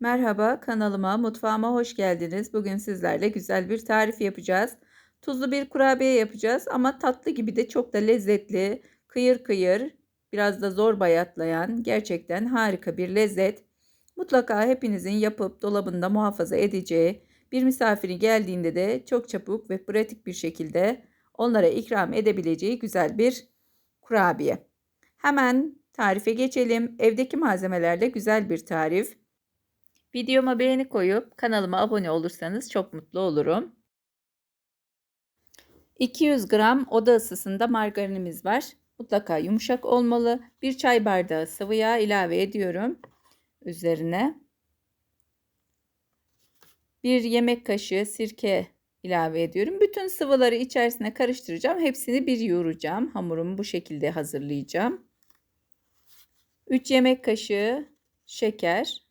Merhaba kanalıma, mutfağıma hoş geldiniz. Bugün sizlerle güzel bir tarif yapacağız. Tuzlu bir kurabiye yapacağız ama tatlı gibi de çok da lezzetli, kıyır kıyır, biraz da zor bayatlayan gerçekten harika bir lezzet. Mutlaka hepinizin yapıp dolabında muhafaza edeceği, bir misafiri geldiğinde de çok çabuk ve pratik bir şekilde onlara ikram edebileceği güzel bir kurabiye. Hemen tarife geçelim. Evdeki malzemelerle güzel bir tarif. Videoma beğeni koyup kanalıma abone olursanız çok mutlu olurum. 200 gram oda ısısında margarinimiz var. Mutlaka yumuşak olmalı. Bir çay bardağı sıvı yağ ilave ediyorum üzerine. Bir yemek kaşığı sirke ilave ediyorum. Bütün sıvıları içerisine karıştıracağım. Hepsini bir yoğuracağım. Hamurumu bu şekilde hazırlayacağım. 3 yemek kaşığı şeker.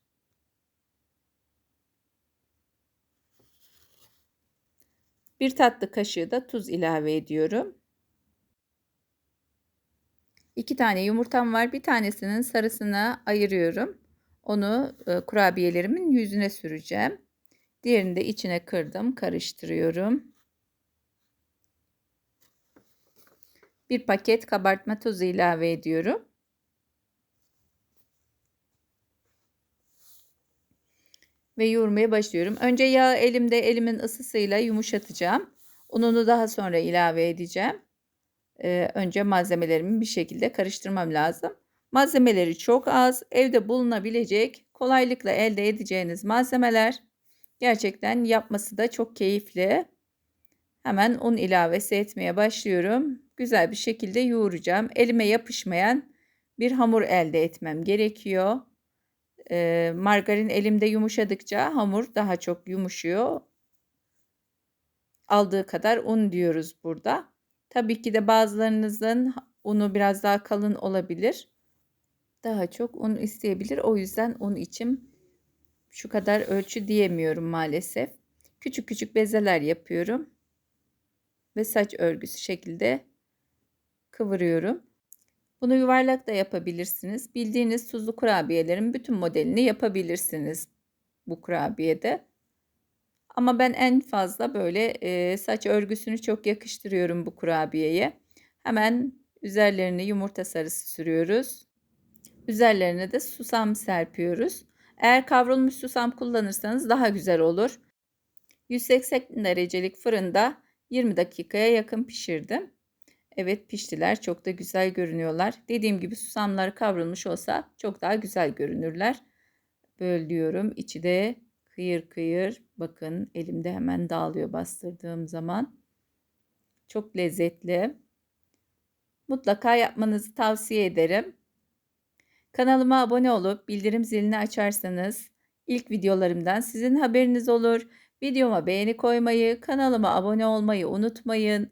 Bir tatlı kaşığı da tuz ilave ediyorum. İki tane yumurtam var. Bir tanesinin sarısını ayırıyorum. Onu e, kurabiyelerimin yüzüne süreceğim. Diğerini de içine kırdım. Karıştırıyorum. Bir paket kabartma tozu ilave ediyorum. Ve yoğurmaya başlıyorum. Önce yağı elimde elimin ısısıyla yumuşatacağım. Ununu daha sonra ilave edeceğim. Ee, önce malzemelerimi bir şekilde karıştırmam lazım. Malzemeleri çok az, evde bulunabilecek, kolaylıkla elde edeceğiniz malzemeler. Gerçekten yapması da çok keyifli. Hemen un ilavesi etmeye başlıyorum. Güzel bir şekilde yoğuracağım. Elime yapışmayan bir hamur elde etmem gerekiyor e, margarin elimde yumuşadıkça hamur daha çok yumuşuyor. Aldığı kadar un diyoruz burada. Tabii ki de bazılarınızın unu biraz daha kalın olabilir. Daha çok un isteyebilir. O yüzden un için şu kadar ölçü diyemiyorum maalesef. Küçük küçük bezeler yapıyorum. Ve saç örgüsü şekilde kıvırıyorum. Bunu yuvarlak da yapabilirsiniz. Bildiğiniz tuzlu kurabiyelerin bütün modelini yapabilirsiniz bu kurabiyede. Ama ben en fazla böyle e, saç örgüsünü çok yakıştırıyorum bu kurabiyeye. Hemen üzerlerine yumurta sarısı sürüyoruz. Üzerlerine de susam serpiyoruz. Eğer kavrulmuş susam kullanırsanız daha güzel olur. 180 derecelik fırında 20 dakikaya yakın pişirdim. Evet piştiler. Çok da güzel görünüyorlar. Dediğim gibi susamlar kavrulmuş olsa çok daha güzel görünürler. Böldüyorum. İçi de kıyır kıyır. Bakın elimde hemen dağılıyor bastırdığım zaman. Çok lezzetli. Mutlaka yapmanızı tavsiye ederim. Kanalıma abone olup bildirim zilini açarsanız ilk videolarımdan sizin haberiniz olur. Videoma beğeni koymayı, kanalıma abone olmayı unutmayın.